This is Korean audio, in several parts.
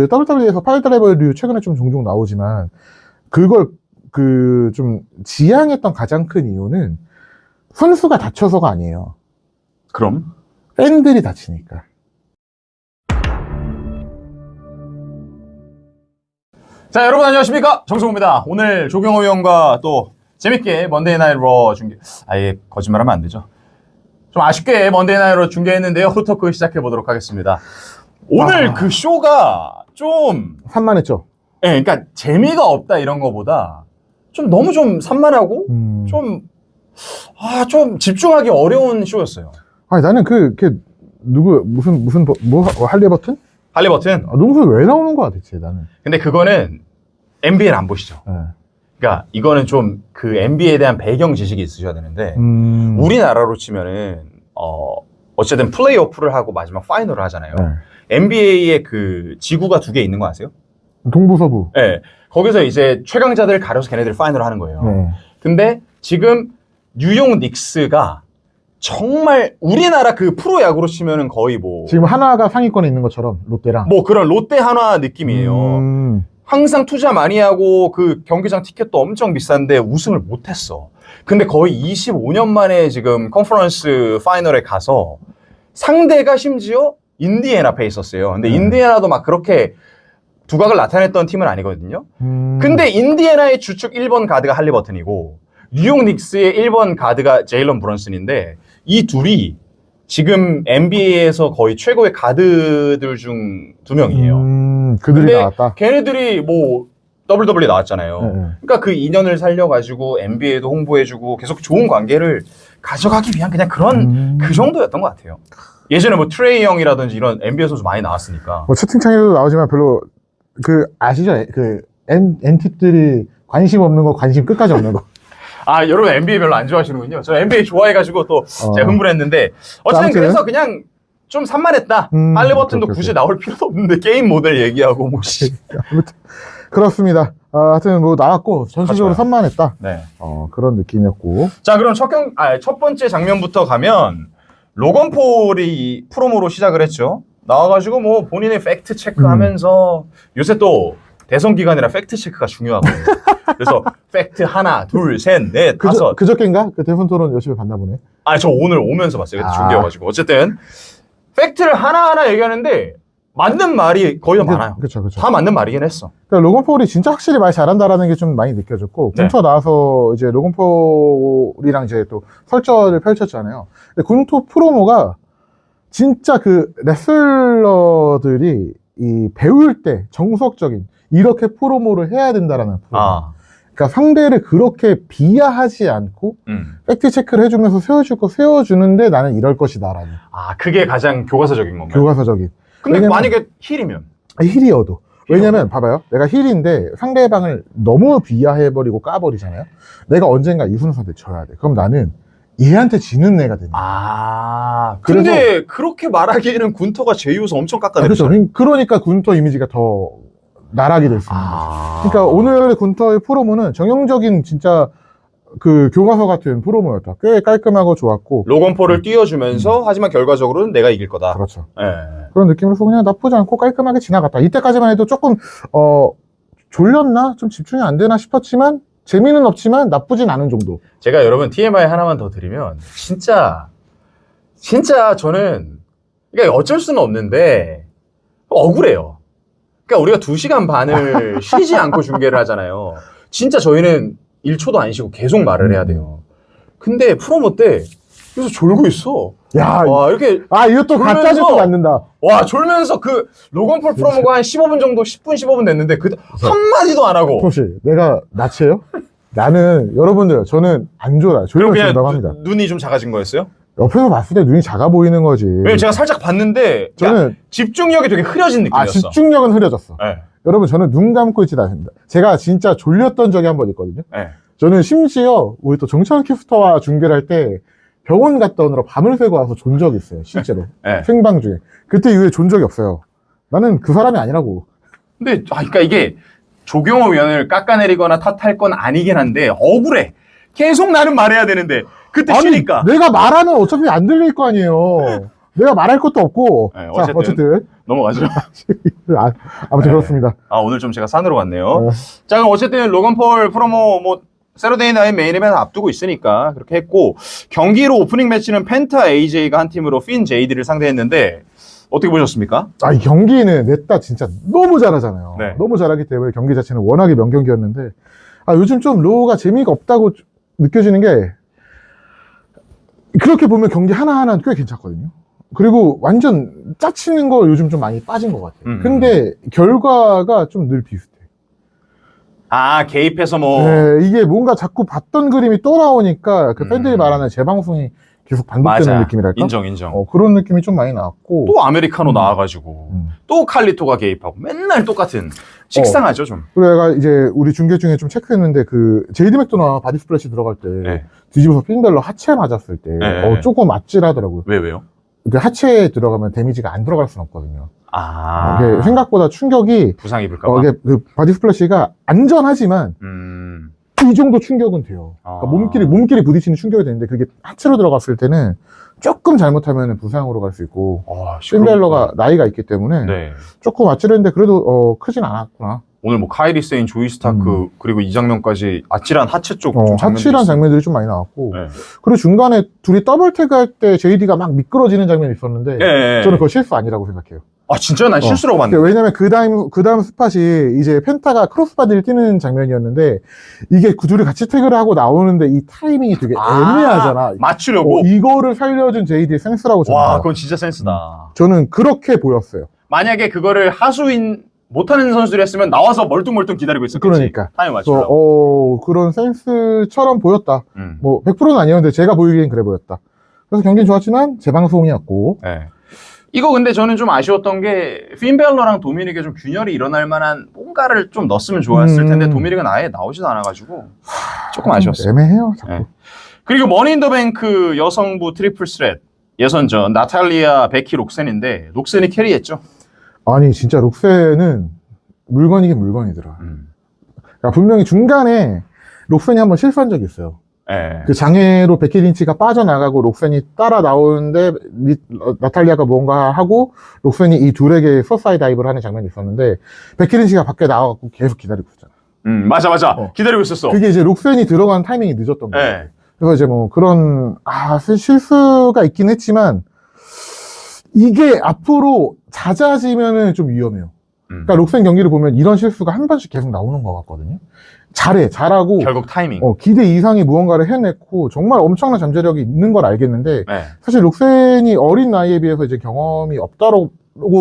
그 WWE에서 파일 드라이버류 최근에 좀 종종 나오지만 그걸 그 좀 지향했던 가장 큰 이유는 선수가 다쳐서가 아니에요. 그럼? 팬들이 다치니까. 자, 여러분 안녕하십니까? 정성호입니다. 오늘 조경호 위원과 또 재밌게 먼데이 나이트 러 중계, 아예 거짓말하면 안 되죠. 좀 아쉽게 먼데이 나이트 러 중계했는데요. 후토크 시작해 보도록 하겠습니다. 오늘 아. 그 쇼가 좀, 산만했죠. 예, 그러니까 재미가 없다 이런 거보다 좀 너무 좀 산만하고 음. 좀, 아, 좀 집중하기 어려운 쇼였어요. 아니 나는 그, 그 누구 무슨 무슨 버- 뭐 할리 버튼? 할리 버튼. 아, 농구 왜 나오는 거야 대체 나는. 근데 그거는 NBA를 안 보시죠. 예. 그러니까 이거는 좀 그 NBA에 대한 배경 지식이 있으셔야 되는데 음. 우리나라로 치면은 어 어쨌든 플레이오프를 하고 마지막 파이널을 하잖아요. 네. NBA에 그 지구가 두 개 있는 거 아세요? 동부 서부. 네. 거기서 이제 최강자들 가려서 걔네들 파이널을 하는 거예요. 네. 근데 지금 뉴욕 닉스가 정말 우리나라 그 프로 야구로 치면은 거의 뭐 지금 하나가 상위권에 있는 것처럼 롯데랑. 뭐 그런 롯데 한화 느낌이에요. 음. 항상 투자 많이 하고 그 경기장 티켓도 엄청 비싼데 우승을 못했어. 근데 거의 25년 만에 지금 컨퍼런스 파이널에 가서 상대가 심지어 인디애나 페이서스예요. 근데 네. 인디애나도 막 그렇게 두각을 나타냈던 팀은 아니거든요. 음. 근데 인디애나의 주축 1번 가드가 할리버튼이고 뉴욕 닉스의 1번 가드가 제일런 브런슨인데 이 둘이 지금 NBA에서 거의 최고의 가드들 중 두 명이에요. 음, 그들이 근데 나왔다. 걔네들이 뭐 WWE 나왔잖아요. 네, 네. 그러니까 그 인연을 살려가지고 NBA도 홍보해주고 계속 좋은 관계를 가져가기 위한 그냥 그런 음. 그 정도였던 것 같아요. 예전에 뭐 트레이 형이라든지 이런 NBA 선수 많이 나왔으니까. 뭐 채팅창에도 나오지만 별로 그 아시죠? 그 엔, 엔틱들이 관심 없는 거 관심 끝까지 없는 거. 아 여러분 NBA 별로 안 좋아하시는군요. 저 NBA 좋아해가지고 또 어. 제가 흥분했는데 어쨌든 아무튼. 그래서 그냥 좀 산만했다. 음, 할리버튼도 오케이, 오케이, 굳이 나올 필요도 없는데 게임 모델 얘기하고 뭐 씨. 아무튼 그렇습니다. 아, 하여튼 뭐 나왔고 전체적으로. 선만했다. 네. 어, 그런 느낌이었고. 자, 그럼 첫 경, 아, 첫 번째 장면부터 가면 로건 폴이 프로모로 시작을 했죠. 나와가지고 뭐 본인의 팩트 체크하면서 요새 또 대선 기간이라 팩트 체크가 중요하거든요. 그래서 팩트 하나, 둘, 셋, 넷, 그저, 다섯. 그저께인가? 그 대선 토론 열심히 봤나 보네. 아, 저 오늘 오면서 봤어요. 그때 아. 중계여가지고. 어쨌든 팩트를 하나하나 얘기하는데 맞는 말이 거의 다 많아요. 그쵸, 그쵸. 다 맞는 말이긴 했어. 그러니까 로건 폴이 진짜 확실히 말 잘한다라는 게 좀 많이 느껴졌고 네. 군토 나와서 이제 로건 폴이랑 이제 또 설전을 펼쳤잖아요. 근데 군토 프로모가 진짜 그 레슬러들이 이 배울 때 정석적인 이렇게 프로모를 해야 된다라는 프로모. 아, 그러니까 상대를 그렇게 비하하지 않고 음. 팩트 체크를 해주면서 세워줄 거 세워주는데 나는 이럴 것이다라는 아, 그게 가장 교과서적인 건가요? 교과서적인 근데 왜냐면- 만약에 힐이면. 힐이어도 왜냐면 봐봐요 내가 힐인데 상대방을 너무 비하해버리고 까버리잖아요 내가 언젠가 이훈수한테 져야 돼 그럼 나는 얘한테 지는 애가 되는 거야 아, 근데 그렇게 말하기에는 군터가 제이우서 엄청 아, 그렇죠. 그러니까 군터 이미지가 더 나락이 될 수 있는 거죠 아. 그러니까 오늘 군터의 프로모는 정형적인 진짜 그 교과서 같은 프로모였다 꽤 깔끔하고 좋았고 로건 폴을 띄워주면서 하지만 결과적으로는 내가 이길 거다. 그렇죠 예. 그런 느낌으로서 그냥 나쁘지 않고 깔끔하게 지나갔다. 이때까지만 해도 조금, 어, 졸렸나? 좀 집중이 안 되나 싶었지만, 재미는 없지만 나쁘진 않은 정도. 제가 여러분 TMI 하나만 더 드리면 진짜 진짜 저는 그러니까 어쩔 수는 없는데 억울해요. 그러니까 우리가 두 시간 반을 쉬지 않고 중계를 하잖아요. 진짜 저희는 1초도 안 쉬고 계속 말을 해야 돼요. 근데 프로모 때 여기서 졸고 있어. 야, 와 이렇게 아, 이것도 가짜 뉴스 맞는다. 와 졸면서 그 로건 폴 프로모가 한 15분 정도 10분 15분 됐는데 그 한마디도 안 하고 혹시 내가 나치예요? 나는, 여러분들, 저는 안 졸아요. 그럼 졸면 그냥 준다고 합니다. 눈- 눈이 좀 작아진 거였어요? 옆에서 봤을 때 눈이 작아 보이는 거지. 왜냐면 제가 살짝 봤는데 그러니까 저는, 집중력이 되게 흐려진 아, 느낌이었어. 집중력은 흐려졌어. 네. 여러분, 저는 눈 감고 있지 않습니다. 제가 진짜 졸렸던 적이 한 번 있거든요. 네. 저는 심지어 우리 또 정찬 캐스터와 중계를 할 때 병원 갔다 오느라 밤을 새고 와서 존 적이 있어요. 실제로. 네. 생방 중에. 그때 이후에 존 적이 없어요. 나는 그 사람이 아니라고. 근데 아, 그러니까 이게 조경호 위원을 깎아내리거나 탓할 건 아니긴 한데 억울해. 계속 나는 말해야 되는데 그때 쉬니까. 내가 말하면 어차피 안 들릴 거 아니에요. 내가 말할 것도 없고. 네, 자, 어쨌든. 어쨌든. 넘어가죠. 아, 아무튼 네. 그렇습니다. 아, 오늘 좀 제가 산으로 갔네요. 어. 자, 그럼 어쨌든 로건 폴 프로모 뭐 세러데이 나인 메인 이벤트 앞두고 있으니까 그렇게 했고 경기로 오프닝 매치는 펜타 AJ가 한 팀으로 핀 JD를 상대했는데 어떻게 보셨습니까? 아, 이 경기는 냈다 진짜 너무 잘하잖아요. 네. 너무 잘하기 때문에 경기 자체는 워낙에 명경기였는데, 아, 요즘 좀 로우가 재미가 없다고 느껴지는 게, 그렇게 보면 경기 하나하나는 꽤 괜찮거든요. 그리고 완전 짜치는 거 요즘 좀 많이 빠진 것 같아요. 음. 근데 결과가 좀 늘 비슷해. 아, 개입해서 뭐 네, 이게 뭔가 자꾸 봤던 그림이 또 나오니까 그 팬들이 음. 말하는 재방송이 계속 반복되는 맞아. 느낌이랄까? 인정 인정. 어, 그런 느낌이 좀 많이 나왔고. 또 아메리카노 음. 나와가지고 음. 또 칼리토가 개입하고 맨날 똑같은 식상하죠 좀. 그리고 내가 이제 우리 중계 중에 좀 체크했는데 그 제이드 맥도나 바디 스플래시 들어갈 때 네. 뒤집어서 핀벨러 하체 맞았을 때 네. 어, 조금 아찔하더라고요. 왜 왜요? 그 하체에 들어가면 데미지가 안 들어갈 수는 없거든요. 아, 이게 생각보다 충격이 부상 입을까봐. 어, 이게 그 바디 스플래시가 안전하지만 음, 이 정도 충격은 돼요. 그러니까 아. 몸끼리 몸끼리 부딪히는 충격이 되는데 그게 하체로 들어갔을 때는 조금 잘못하면 부상으로 갈 수 있고 어, 핀벨러가 나이가 있기 때문에 네. 조금 아찔했는데 그래도 어, 크진 않았구나. 오늘 뭐 카이리 세인, 조이 스타크 그리고 이 장면까지 아찔한 하체 쪽 음. 어, 하치란. 장면들이 좀 많이 나왔고 네. 그리고 중간에 둘이 더블 태그 할 때 JD가 막 미끄러지는 장면이 있었는데 예, 예. 저는 그거 실수 아니라고 생각해요. 아 진짜 난 어. 실수라고 봤는데. 왜냐면 그 다음 그 다음 스팟이 이제 펜타가 크로스바디를 뛰는 장면이었는데 이게 그 둘이 같이 태그를 하고 나오는데 이 타이밍이 되게 애매하잖아. 아, 맞추려고. 어, 이거를 살려준 JD의 센스라고 저는 와, 봐요. 그건 진짜 센스다. 저는 그렇게 보였어요. 만약에 그거를 하수인 못하는 선수들이 했으면 나와서 멀뚱멀뚱 기다리고 있었겠지. 그러니까. 그래서 맞추려고. 어, 그런 센스처럼 보였다. 음. 뭐 100%는 아니었는데 제가 보이기엔 그래 보였다. 그래서 경기는 좋았지만 재방송이었고 네. 이거 근데 저는 좀 아쉬웠던 게 핀벨러랑 도미닉에 좀 균열이 일어날 만한 뭔가를 좀 넣었으면 좋았을 음. 텐데 도미닉은 아예 나오지도 않아가지고 조금 아쉬웠어요. 애매해요. 자꾸. 네. 그리고 머니인더뱅크 여성부 트리플 스렛 예선전 나탈리아, 베키, 록센인데 록센이 캐리했죠. 아니 진짜 록센은 물건이긴 물건이더라. 음. 그러니까 분명히 중간에 록센이 한번 실수한 적이 있어요. 예. 그 장애로 베키린치가 빠져나가고 록센이 따라 나오는데 리- 어, 나탈리아가 뭔가 하고 록센이 이 둘에게 서사이 다이브를 하는 장면이 있었는데 베키린치가 밖에 나와갖고 계속 기다리고 있었잖아. 음, 맞아, 맞아. 어. 기다리고 있었어. 그게 이제 록센이 들어간 타이밍이 늦었던 거예요. 예. 그래서 이제 뭐 그런 아 실- 실수가 있긴 했지만 이게 앞으로 잦아지면은 좀 위험해요. 음. 그러니까 록센 경기를 보면 이런 실수가 한 번씩 계속 나오는 것 같거든요. 잘해, 잘하고 결국 타이밍. 어, 기대 이상의 무언가를 해냈고 정말 엄청난 잠재력이 있는 걸 알겠는데 네. 사실 록센이 어린 나이에 비해서 이제 경험이 없다고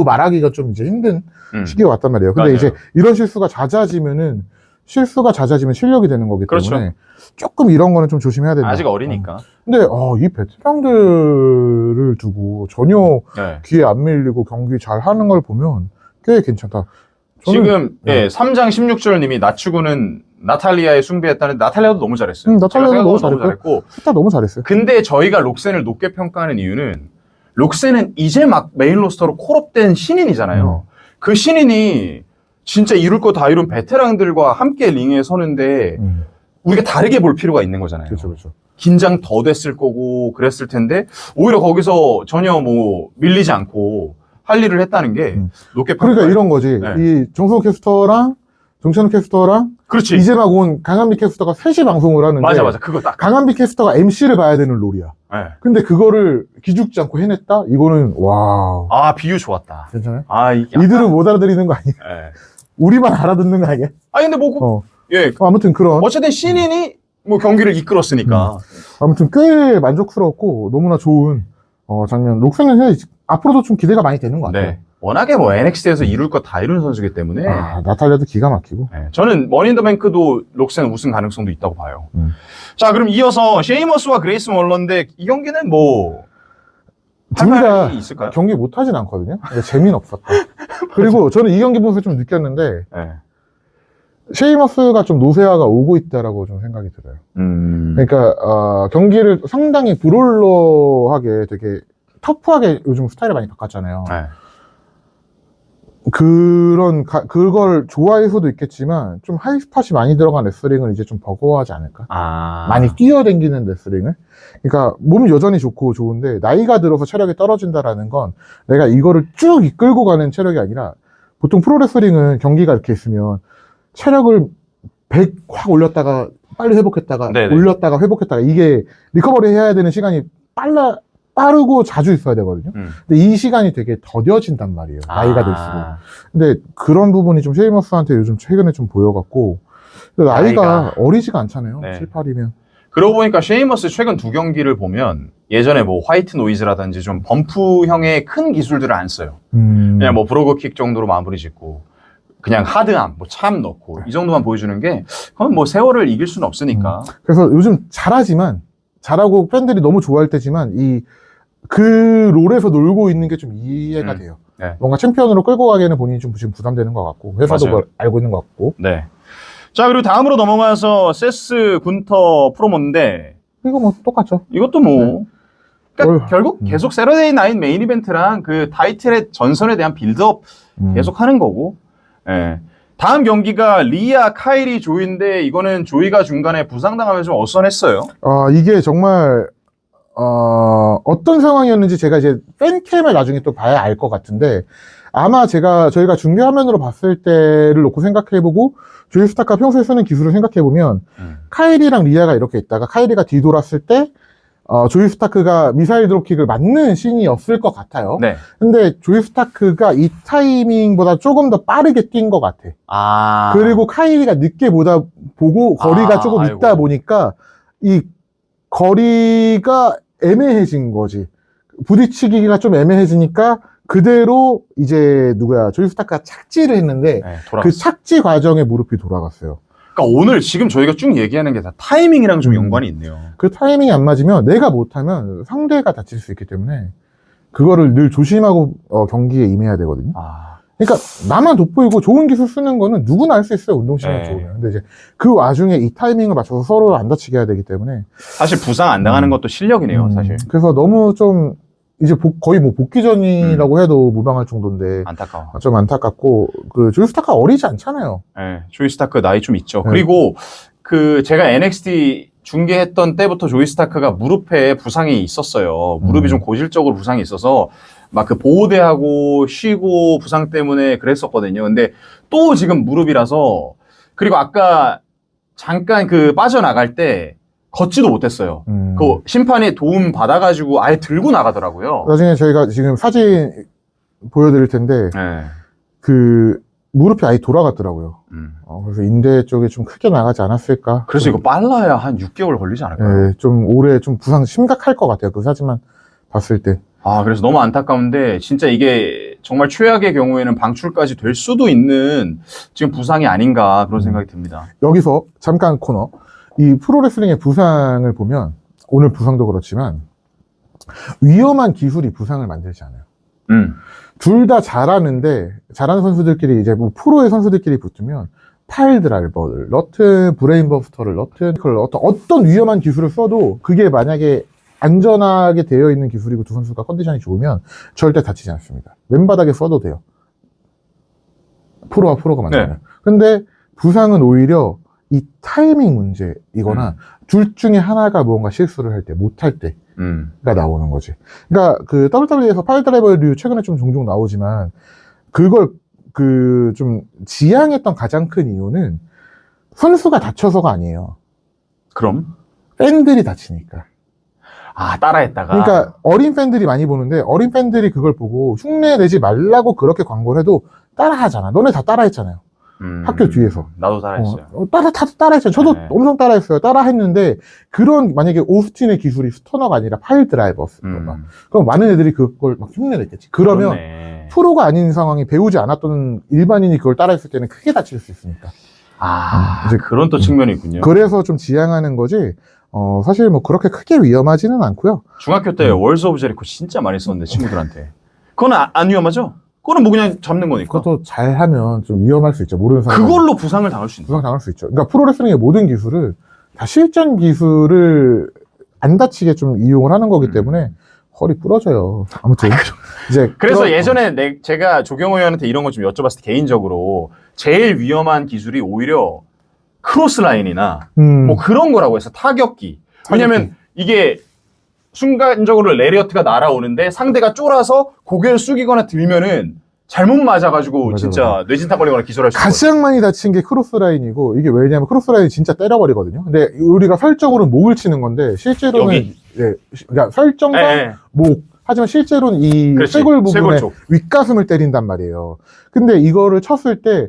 말하기가 좀 이제 힘든 음. 시기가 왔단 말이에요. 근데 맞아요. 이제 이런 실수가 잦아지면은 실수가 잦아지면 실력이 되는 거기 그렇죠. 때문에 조금 이런 거는 좀 조심해야 된다. 아직 어리니까. 어. 근데 어, 이 베테랑들을 두고 전혀 네. 귀에 안 밀리고 경기 잘 하는 걸 보면 꽤 괜찮다. 저는- 지금 네. 예, 3장 16절 님이 낮추고는 나탈리아에 숭배했다는데 나탈리아도 너무 잘했어요. 음, 나탈리아도 제가 너무 생각해도 잘했고. 셋다 너무 잘했어요. 근데 저희가 록센을 높게 평가하는 이유는 록센은 이제 막 메인 로스터로 콜업된 신인이잖아요. 음. 그 신인이 진짜 이룰 거 다 이룬 베테랑들과 함께 링에 서는데 음, 우리가 다르게 볼 필요가 있는 거잖아요. 그렇죠, 그렇죠. 긴장 더 됐을 거고 그랬을 텐데 오히려 거기서 전혀 뭐 밀리지 않고 할 일을 했다는 게 음. 높게 그러니까 평가해요. 이런 거지. 네. 이 정성호 캐스터랑 정찬우 캐스터랑 그렇지. 이제 막 온 강한비 캐스터가 셋이 방송을 하는데 맞아 맞아 그거 딱. 강한비 캐스터가 MC를 봐야 되는 롤이야. 예. 근데 그거를 기죽지 않고 해냈다? 이거는 와아 비유 좋았다. 괜찮아요? 아 이게 이들은 못 알아들이는 거 아니야? 예. 우리만 알아듣는 거 아니야? 아 근데 뭐 그- 어. 예. 아무튼 그런 어쨌든 신인이 뭐 경기를 이끌었으니까. 아무튼 꽤 만족스럽고 너무나 좋은 어, 장면. 록센은 사실 앞으로도 좀 기대가 많이 되는 것 같아요. 네. 워낙에 뭐 NXT에서 이룰 거다 이룬 선수기 때문에 아, 나탈리아도 기가 막히고. 예, 저는 머니인더뱅크도 록센 우승 가능성도 있다고 봐요. 음. 자 그럼 이어서 쉐이머스와 그레이스 몰런데 이 경기는 뭐둘할다 말이 있을까요? 경기 못 하진 않거든요. 근데 재미는 없었다. 그리고 저는 이 경기 보면서 좀 느꼈는데 예. 쉐이머스가 좀 노세화가 오고 있다라고 좀 생각이 들어요. 음. 그러니까 어, 경기를 상당히 브롤러하게 되게 터프하게 요즘 스타일을 많이 바꿨잖아요. 네. 그런 가- 그걸 좋아할 수도 있겠지만 좀 하이스팟이 많이 들어간 레슬링은 이제 좀 버거워하지 않을까? 아. 많이 뛰어댕기는 레슬링을. 그러니까 몸은 여전히 좋고 좋은데 나이가 들어서 체력이 떨어진다라는 건 내가 이거를 쭉 이끌고 가는 체력이 아니라 보통 프로레슬링은 경기가 이렇게 있으면 체력을 100 확 올렸다가 빨리 회복했다가 네네. 올렸다가 회복했다가 이게 리커버리 해야 되는 시간이 빨라 빠르고 자주 있어야 되거든요. 음. 근데 이 시간이 되게 더뎌진단 말이에요. 나이가 아. 들수록. 근데 그런 부분이 좀 쉐이머스한테 요즘 최근에 좀 보여갖고 근데 나이가, 나이가. 어리지가 않잖아요. 네. 7, 8이면. 그러고 보니까 쉐이머스 최근 두 경기를 보면 예전에 뭐 화이트 노이즈라든지 좀 범프형의 큰 기술들을 안 써요. 음. 그냥 뭐 브로그킥 정도로 마무리 짓고 그냥 하드함, 뭐 참 넣고 이 정도만 보여주는 게 그건 뭐 세월을 이길 수는 없으니까. 그래서 요즘 잘하지만 잘하고 팬들이 너무 좋아할 때지만 이 그 롤에서 놀고 있는 게 좀 이해가 음. 돼요. 네. 뭔가 챔피언으로 끌고 가기에는 본인이 좀 지금 부담되는 것 같고 회사도 맞아요. 그걸 알고 있는 것 같고 네. 자 그리고 다음으로 넘어가서 세스 군터 프로모인데 이거 뭐 똑같죠. 이것도 뭐 그러니까 어, 결국 음. 계속 세러데이 나인 메인 이벤트랑 그 타이틀의 전선에 대한 빌드업 음. 계속 하는 거고. 예. 다음 경기가 리아, 카이리, 조이인데 이거는 조이가 중간에 부상당하면서 좀 어선했어요. 아 이게 정말 어, 어떤 상황이었는지 제가 이제 팬캠을 나중에 또 봐야 알 것 같은데 아마 제가 저희가 중계 화면으로 봤을 때를 놓고 생각해보고 조이 스타카 평소에 쓰는 기술을 생각해보면 카이리랑 리아가 이렇게 있다가 카이리가 뒤돌았을 때 어, 조이 스타크가 미사일 드롭킥을 맞는 씬이었을 것 같아요. 네. 근데 조이 스타크가 이 타이밍보다 조금 더 빠르게 뛴 것 같아. 아. 그리고 카이리가 늦게 보다 보고 거리가 아, 조금 아이고. 있다 보니까 이 거리가 애매해진 거지. 부딪히기가 좀 애매해지니까 그대로 이제 누구야 조이 스타크가 착지를 했는데 네. 그 착지 과정에 무릎이 돌아갔어요. 그러니까 오늘 지금 저희가 쭉 얘기하는 게 다 타이밍이랑 좀 음. 연관이 있네요. 그 타이밍이 안 맞으면 내가 못하면 상대가 다칠 수 있기 때문에 그거를 늘 조심하고 어, 경기에 임해야 되거든요. 아. 그러니까 나만 돋보이고 좋은 기술 쓰는 거는 누구나 할 수 있어요. 운동 시간 네. 좋으면. 근데 이제 그 와중에 이 타이밍을 맞춰서 서로 안 다치게 해야 되기 때문에 사실 부상 안 당하는 음. 것도 실력이네요, 음, 사실. 그래서 너무 좀 이제 복- 거의 뭐 복귀 전이라고 해도 무방할 정도인데 안타까워. 좀 안타깝고 그 조스타카 어리지 않잖아요. 네, 조이 스타크 나이 좀 있죠. 네. 그리고 그 제가 NXT 중계했던 때부터 조이 스타크가 무릎에 부상이 있었어요. 무릎이 음. 좀 고질적으로 부상이 있어서 막 그 보호대하고 쉬고 부상 때문에 그랬었거든요. 근데 또 지금 무릎이라서 그리고 아까 잠깐 그 빠져나갈 때 걷지도 못했어요. 음. 그 심판이 도움 받아가지고 아예 들고 나가더라고요. 나중에 저희가 지금 사진 보여드릴 텐데 네. 그 무릎이 아예 돌아갔더라고요. 음. 어, 그래서 인대 쪽에 좀 크게 나가지 않았을까. 그래서 이거 빨라야 한 6개월 걸리지 않을까요? 예, 좀 올해 좀 부상 심각할 것 같아요. 그 사진만 봤을 때. 아, 그래서 너무 안타까운데, 진짜 이게 정말 최악의 경우에는 방출까지 될 수도 있는 지금 부상이 아닌가 그런 생각이 듭니다. 여기서 잠깐 코너. 이 프로레슬링의 부상을 보면 오늘 부상도 그렇지만 위험한 기술이 부상을 만들지 않아요. 음. 둘 다 잘하는데 잘하는 선수들끼리 이제 뭐 프로의 선수들끼리 붙으면 파일 드라이버를 넣든 브레인 버스터를 넣든 그걸 어떤 어떤 위험한 기술을 써도 그게 만약에 안전하게 되어 있는 기술이고 두 선수가 컨디션이 좋으면 절대 다치지 않습니다. 맨바닥에 써도 돼요. 프로와 프로가 만나면. 네. 근데 부상은 오히려 이 타이밍 문제이거나 둘 중에 하나가 무언가 실수를 할 때, 못할 때, 음. 가 나오는 거지. 그러니까 그 WWE에서 파일 드라이버류 최근에 좀 종종 나오지만 그걸 그 좀 지향했던 가장 큰 이유는 선수가 다쳐서가 아니에요. 그럼? 팬들이 다치니까. 아, 따라했다가. 그러니까 어린 팬들이 많이 보는데 어린 팬들이 그걸 보고 흉내 내지 말라고 그렇게 광고를 해도 따라하잖아. 너네 다 따라했잖아요. 음. 학교 뒤에서. 나도 따라했어요. 어, 따라 다 따라했잖아요. 저도 네. 엄청 따라했어요. 따라했는데 그런 만약에 오스틴의 기술이 스터너가 아니라 파일 드라이버였어. 음. 그럼 많은 애들이 그걸 막 흉내냈겠지. 그러면 그렇네. 프로가 아닌 상황이 배우지 않았던 일반인이 그걸 따라했을 때는 크게 다칠 수 있으니까. 아, 이제- 그런 또 측면이 있군요. 그래서 좀 지양하는 거지, 어, 사실 뭐 그렇게 크게 위험하지는 않고요. 중학교 때 음. 월즈 오브 제리코 진짜 많이 썼는데, 친구들한테. 그건 아- 안 위험하죠? 그거는 뭐 그냥 잡는 거니까. 그것도 잘 하면 좀 위험할 수 있죠. 모르는 사람. 그걸로 부상을 당할 수 있는 부상 당할 수 있죠. 그러니까 프로레슬링의 모든 기술을 다 실전 기술을 안 다치게 좀 이용을 하는 거기 음. 때문에 허리 부러져요. 아무튼 이제 그래서 그런- 예전에 내, 제가 조경호 의원한테 이런 거 좀 여쭤봤을 때 개인적으로 제일 위험한 기술이 오히려 크로스 라인이나 음, 뭐 그런 거라고 해서 타격기. 왜냐면 이게 순간적으로 레리어트가 날아오는데 상대가 쫄아서 고개를 숙이거나 들면은 잘못 맞아가지고 맞아, 진짜 뇌진탕 걸리거나 기절할 수 있거든요. 가장 많이 다친 게 크로스 라인이고 이게 왜냐면 크로스 라인이 진짜 때려버리거든요. 근데 우리가 설정으로 목을 치는 건데 실제로는 여기. 예, 그러니까 설정상 예, 예. 목 하지만 실제로는 이. 쇄골 쇄골 부분에 쪽. 윗가슴을 때린단 말이에요. 근데 이거를 쳤을 때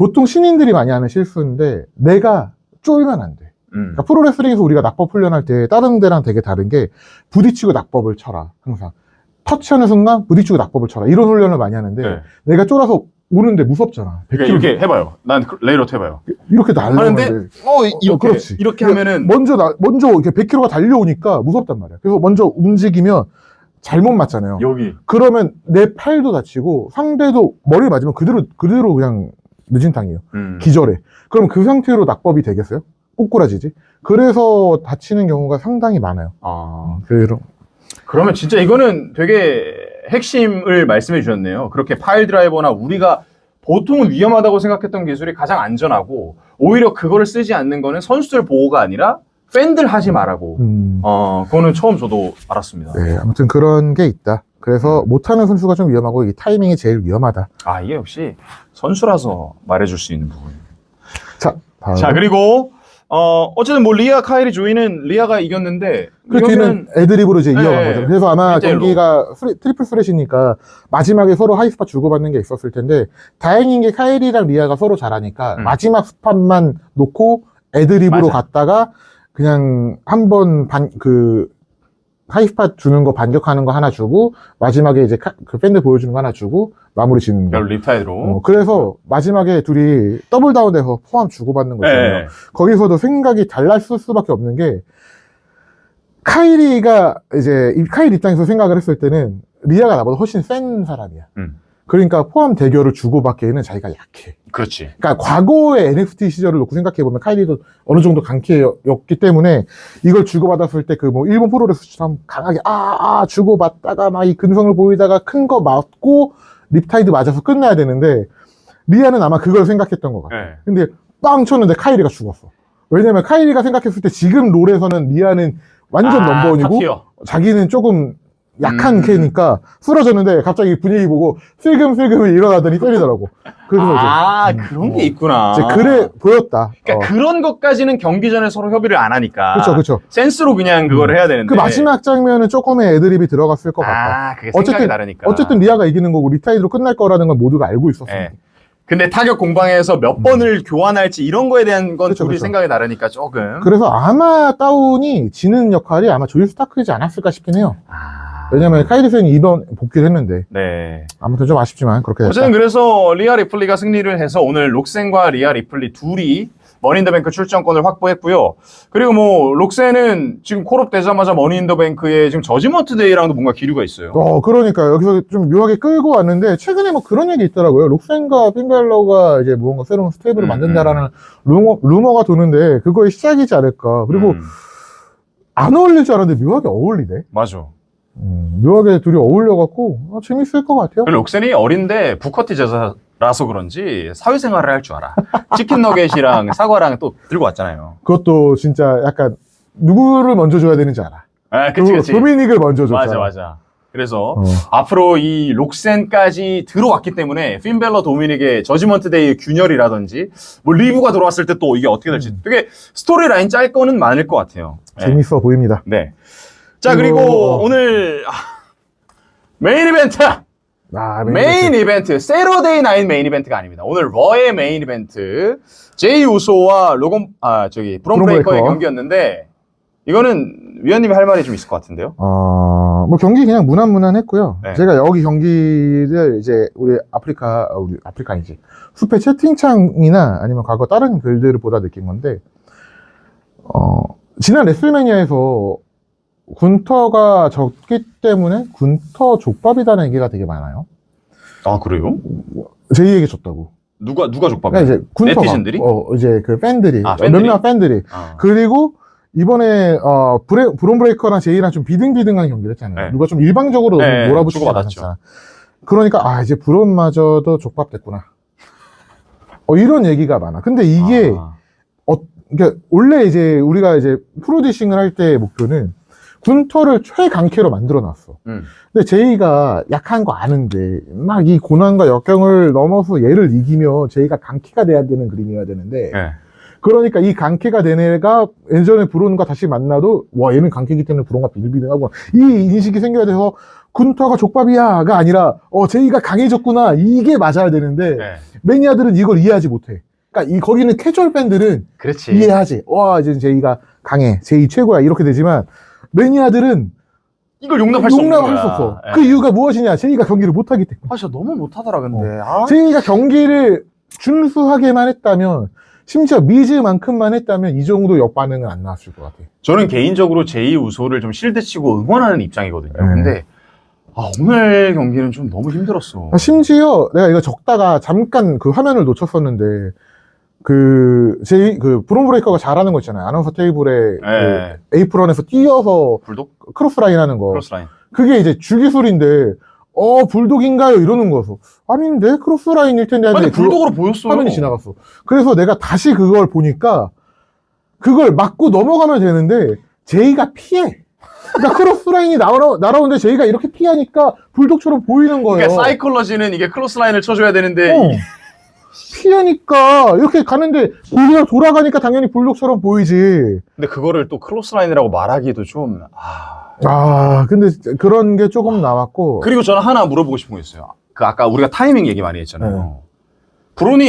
보통 신인들이 많이 하는 실수인데 내가 쫄면 안 돼. 음. 그러니까 프로레슬링에서 우리가 낙법 훈련할 때 다른 데랑 되게 다른 게 부딪히고 낙법을 쳐라 항상 터치하는 순간 부딪히고 낙법을 쳐라 이런 훈련을 많이 하는데 네. 내가 쫄아서 오는데 무섭잖아. 그러니까 이렇게 해봐요. 난 레이어트 해봐요. 이렇게 하는데 어 이- 이렇게 그렇지. 이렇게 근데 하면은 먼저 나, 먼저 이렇게 100km가 달려오니까 무섭단 말이야. 그래서 먼저 움직이면 잘못 맞잖아요. 여기 그러면 내 팔도 다치고 상대도 머리 맞으면 그대로 그대로 그냥 늦은탕이에요. 음. 기절해. 그럼 그 상태로 낙법이 되겠어요? 꼬꾸라지지. 그래서 다치는 경우가 상당히 많아요. 아. 그런 그러면 진짜 이거는 되게 핵심을 말씀해 주셨네요. 그렇게 파일 드라이버나 우리가 보통은 위험하다고 생각했던 기술이 가장 안전하고 오히려 그거를 쓰지 않는 거는 선수들 보호가 아니라 팬들 하지 말라고. 음, 어, 그거는 처음 저도 알았습니다. 네, 아무튼 그런 게 있다. 그래서 못하는 선수가 좀 위험하고 이 타이밍이 제일 위험하다. 아, 이게 역시 선수라서 말해줄 수 있는 부분. 자, 다음. 자, 그리고 어, 어쨌든 뭐 리아, 카이리, 조이는 리아가 이겼는데 그 뒤는 애드립으로 이제 네, 이어간 거죠. 그래서 아마 1대1로. 경기가 스리- 트리플 스레시니까 마지막에 서로 하이스팟 주고받는 게 있었을 텐데 다행인 게 카이리랑 리아가 서로 잘하니까 음. 마지막 스팟만 놓고 애드립으로 맞아. 갔다가 그냥 한 번 반 그 하이스팟 주는 거 반격하는 거 하나 주고 마지막에 이제 카- 그 팬들 보여주는 거 하나 주고 마무리 지는 거. 별 립타이드로. 어, 그래서 마지막에 둘이 더블 다운돼서 포함 주고받는 거 있잖아요. 네. 거기서도 생각이 달랐을 수밖에 없는 게 카이리가 이제 이 카이리 입장에서 생각을 했을 때는 리아가 나보다 훨씬 센 사람이야. 음. 그러니까 포함 대결을 주고받기에는 자기가 약해. 그렇지. 그러니까 과거의 NXT 시절을 놓고 생각해 보면 카이리도 어느 정도 강캐였기 때문에 이걸 주고받았을 때 그 뭐 일본 프로레스처럼 강하게 아, 아 주고받다가 막 이 근성을 보이다가 큰 거 맞고 립타이드 맞아서 끝나야 되는데 리아는 아마 그걸 생각했던 것 같아. 네. 근데 빵 쳤는데 카이리가 죽었어. 왜냐면 카이리가 생각했을 때 지금 롤에서는 리아는 완전 아, 넘버원이고. 자기는 조금 약한 음. 캐니까 쓰러졌는데 갑자기 분위기 보고 슬금슬금 일어나더니 때리더라고. 그래서 아, 이제, 그런 음, 게 있구나. 이제 그래 보였다. 그러니까 어. 그런 것까지는 경기 전에 서로 협의를 안 하니까. 그쵸, 그쵸. 센스로 그냥 그걸 해야 되는데. 그 마지막 장면은 조금의 애드립이 들어갔을 것 같다. 아, 그게 생각이 어쨌든- 다르니까. 어쨌든 리아가 이기는 거고 리타이드로 끝날 거라는 건 모두가 알고 있었어. 예. 근데 타격 공방에서 몇 번을 교환할지 이런 거에 대한 건 음. 그쵸, 둘이 그쵸. 생각이 다르니까 조금. 그래서 아마 다운이 지는 역할이 아마 조일 스타크이지 않았을까 싶긴 해요. 아, 왜냐면 카이리 센이 이번 복귀를 했는데 네. 아무튼 좀 아쉽지만 그렇게 됐다. 어쨌든 그래서 리아 리플리가 승리를 해서 오늘 록센과 리아 리플리 둘이 머니인더뱅크 출전권을 확보했고요. 그리고 뭐 록센은 지금 콜업 되자마자 머니인더뱅크에 지금 저지먼트 데이랑도 뭔가 기류가 있어요. 어, 그러니까 여기서 좀 묘하게 끌고 왔는데 최근에 뭐 그런 얘기 있더라고요. 록센과 핀벨러가 이제 뭔가 새로운 스테이블을 음, 만든다라는 루머, 루머 가 도는데 그거의 시작이지 않을까. 그리고 음, 안 어울릴 줄 알았는데 묘하게 어울리네. 맞아. 음, 묘하게 둘이 어울려갖고 아, 재밌을 것 같아요. 록센이 어린데 부커티 제자 라서 그런지 사회생활을 할 줄 알아. 치킨 너겟이랑 사과랑 또 들고 왔잖아요. 그것도 진짜 약간 누구를 먼저 줘야 되는지 알아. 아, 그치, 그치. 도미닉을 먼저 줬잖아. 맞아, 맞아. 그래서 어. 앞으로 이 록센까지 들어왔기 때문에 핀벨러 도미닉의 저지먼트 데이의 균열이라든지 뭐 리브가 들어왔을 때 또 이게 어떻게 될지 음. 되게 스토리 라인 짤 거는 많을 것 같아요. 네. 재밌어 보입니다. 네. 자 그리고- 그리고 오늘 아, 메인 이벤트 아, 메인 이벤트 세러데이 나인 메인 이벤트가 아닙니다. 오늘 러의 메인 이벤트 제이 우소와 로건 아 저기 브론 브론 브레이커의 브레이커. 경기였는데 이거는 위원님이 할 말이 좀 있을 것 같은데요. 어, 뭐 경기 그냥 무난무난했고요. 네. 제가 여기 경기를 이제 우리 아프리카, 아, 우리 아프리카 아니지. 숲의 채팅창이나 아니면 과거 다른 글들을 보다 느낀 건데, 어, 지난 레슬매니아에서 군터가 적기 때문에 군터 족밥이라는 얘기가 되게 많아요. 아 그래요? 제이에게 졌다고. 누가 누가 족밥이야? 그러니까 이제 군터가. 네티즌들이? 어, 이제 그 팬들이. 아, 팬들이? 몇몇 팬들이. 아. 그리고 이번에 어 브레, 브론 브레이커랑 제이랑 좀 비등비등한 경기를 했잖아요. 네. 누가 좀 일방적으로 네, 몰아붙이지 주고받았죠. 않았잖아. 그러니까 아 이제 브론마저도 족밥 됐구나. 어 이런 얘기가 많아. 근데 이게 아. 그러니까 원래 이제 우리가 이제 프로디싱을 할 때 목표는 군터를 최강캐로 만들어 놨어. 음. 근데 제이가 약한 거 아는데 막 이 고난과 역경을 넘어서 얘를 이기며 제이가 강캐가 돼야 되는 그림이어야 되는데 네. 그러니까 이 강캐가 된 애가 예전에 브론과 다시 만나도 와 얘는 강캐기 때문에 브론과 비등비등하고 이 인식이 생겨야 돼서 군터가 족밥이야가 아니라 어 제이가 강해졌구나 이게 맞아야 되는데 네. 매니아들은 이걸 이해하지 못해. 그러니까 이 거기는 캐주얼 팬들은 그렇지. 이해하지. 와 이제 제이가 강해, 제이 최고야 이렇게 되지만 매니아들은 이걸 용납할 용납할. 수 없어. 예. 그 이유가 무엇이냐? 제이가 경기를 못하기 때문에. 아, 진짜 너무 못하더라, 근데. 아, 제이가 경기를 준수하게만 했다면, 심지어 미즈만큼만 했다면 이 정도 역반응은 안 나왔을 것 같아. 저는 개인적으로 제이 우소를 좀 실드치고 응원하는 입장이거든요. 네. 근데 아, 오늘 경기는 좀 너무 힘들었어. 아, 심지어 내가 이거 적다가 잠깐 그 화면을 놓쳤었는데, 그, 제이, 그, 브론 브레이커가 잘하는 거 있잖아요. 아나운서 테이블에 네. 그 에이프런에서 뛰어서 불독 크로스라인 하는 거. 크로스라인. 그게 이제 주기술인데, 어, 불독인가요? 이러는 거서. 아닌데? 크로스라인일 텐데. 아니 하는데 불독으로 보였어요. 화면이 지나갔어. 그래서 내가 다시 그걸 보니까, 그걸 맞고 넘어가면 되는데, 제이가 피해. 그러니까 크로스라인이 날아, 날아오는데 제이가 이렇게 피하니까 불독처럼 보이는 거예요. 그러니까 사이클러지는 이게 크로스라인을 쳐줘야 되는데 어. 피하니까 이렇게 가는데 고리가 돌아가니까 당연히 불독처럼 보이지. 근데 그거를 또 크로스라인이라고 말하기도 좀 아. 아, 근데 그런 게 조금 나왔고. 그리고 저는 하나 물어보고 싶은 거 있어요. 그 아까 우리가 타이밍 얘기 많이 했잖아요. 네. 브론이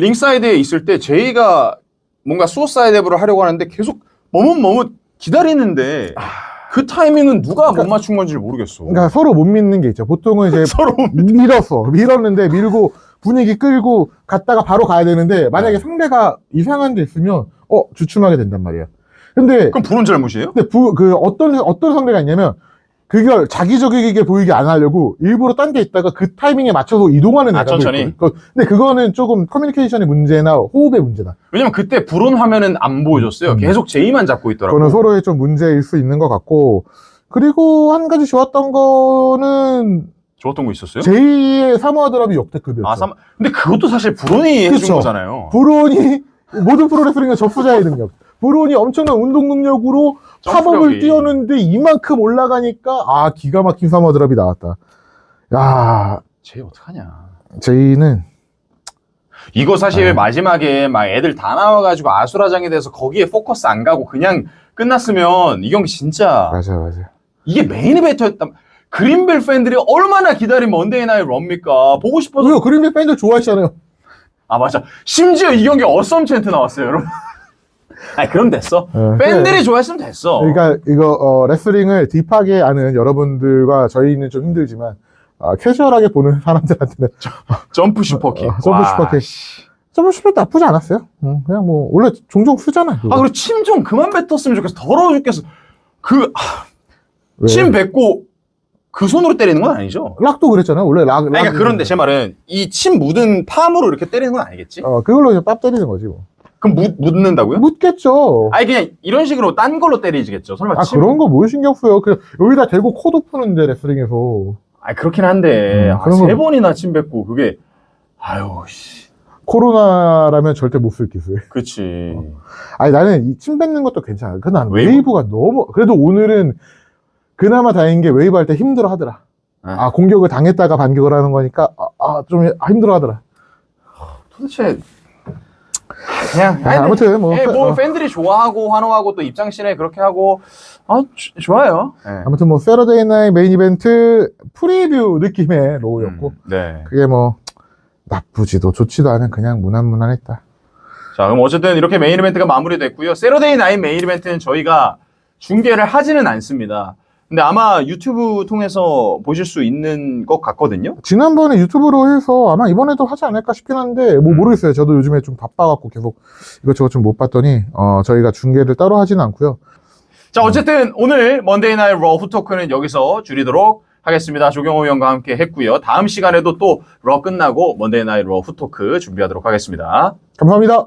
링사이드에 있을 때 제이가 뭔가 수어사이드브를 하려고 하는데 계속 머뭇머뭇 기다리는데 그 타이밍은 누가 못 맞춘 건지 모르겠어. 아. 그러니까 서로 못 믿는 게 있죠. 보통은 이제 서로 밀었어. 밀었는데 밀고 분위기 끌고 갔다가 바로 가야 되는데 만약에 네. 상대가 이상한 데 있으면 어 주춤하게 된단 말이야. 근데 그럼 브론 잘못이에요? 근데 부, 그 어떤 어떤 상대가 있냐면 그걸 자기적이게 보이게 안 하려고 일부러 딴 데 있다가 그 타이밍에 맞춰서 이동하는 아, 애가 천천히? 있거든. 그- 근데 그거는 조금 커뮤니케이션의 문제나 호흡의 문제다. 왜냐면 그때 브론 화면은 안 보여줬어요. 음. 계속 제이만 잡고 있더라고. 그거는 서로의 좀 문제일 수 있는 것 같고 그리고 한 가지 좋았던 거는 좋았던 거 있었어요? 제2의 사모아 드랍이 역대급이었죠. 아, 삼... 근데 그것도 사실 브론이 해준 그쵸. 거잖아요. 브론이 모든 프로레슬링의 접수자의 능력. 브론이 엄청난 운동 능력으로 팝업을 점프력이. 뛰었는데 이만큼 올라가니까 아 기가 막힌 사모아 드랍이 나왔다. 야 제이 어떡하냐. 제이는 이거 사실 네. 마지막에 막 애들 다 나와가지고 아수라장에 대해서 거기에 포커스 안 가고 그냥 끝났으면 이 경기 진짜 맞아 맞아. 이게 메인 이벤트였다. 그린벨 팬들이 얼마나 기다린 먼데이 나이 럽니까? 보고 싶어서. 왜요? 그린벨 팬들 좋아하시잖아요. 아 맞아. 심지어 이 경기 어썸 챈트 나왔어요, 여러분. 아니 그럼 됐어. 네. 팬들이 좋아했으면 됐어. 그러니까 이거 어, 레슬링을 딥하게 아는 여러분들과 저희는 좀 힘들지만 아, 캐주얼하게 보는 사람들한테는 점프 슈퍼킥. 어, 점프 와, 슈퍼킥. 씨. 점프 슈퍼 나쁘지 않았어요. 음, 그냥 뭐 원래 종종 쓰잖아. 그거. 아 그리고 침 좀 그만 뱉었으면 좋겠어. 더러워 죽겠어. 그 왜? 침 뱉고 그 손으로 때리는 건 아니죠? 락도 그랬잖아요. 원래 락. 아니, 그러니까 락- 그런데 제 말은 이 침 묻은 팜으로 이렇게 때리는 건 아니겠지? 어 그걸로 이제 밥 때리는 거지 뭐. 그럼 묻, 묻는다고요? 묻겠죠. 아니 그냥 이런 식으로 딴 걸로 때리지겠죠. 설마 아 침? 그런 거 뭘 신경 써요. 그 여기다 대고 코도 푸는데 레슬링에서 아니 그렇긴 한데 음, 아, 그런 세 거- 번이나 침 뱉고 그게 아유 씨. 코로나라면 절대 못 쓸 기술. 그렇지. 아니 나는 이 침 뱉는 것도 괜찮아. 근데 난 웨이브? 웨이브? 가 너무 그래도 오늘은 그나마 다행인 게 웨이브 할 때 힘들어 하더라. 아. 아 공격을 당했다가 반격을 하는 거니까 아좀 힘들어 하더라. 도대체 그냥 아, 아무튼 뭐, 예, 뭐 어, 팬들이 좋아하고 환호하고 또 입장실에 그렇게 하고 아 주- 좋아요. 예. 아무튼 뭐 세러데이 나이 메인 이벤트 프리뷰 느낌의 로우였고 음, 네. 그게 뭐 나쁘지도 좋지도 않은 그냥 무난무난했다. 자, 그럼 어쨌든 이렇게 메인 이벤트가 마무리됐고요. 세러데이 나인 메인 이벤트는 저희가 중계를 하지는 않습니다. 근데 아마 유튜브 통해서 보실 수 있는 것 같거든요. 지난번에 유튜브로 해서 아마 이번에도 하지 않을까 싶긴 한데 뭐 음. 모르겠어요. 저도 요즘에 좀 바빠갖고 계속 이것저것 좀 못 봤더니 어 저희가 중계를 따로 하지는 않고요. 자, 어쨌든 오늘 먼데이 나이 러 후토크는 여기서 줄이도록 하겠습니다. 조경호 위원과 함께 했고요. 다음 시간에도 또 러 끝나고 먼데이 나이 러 후토크 준비하도록 하겠습니다. 감사합니다.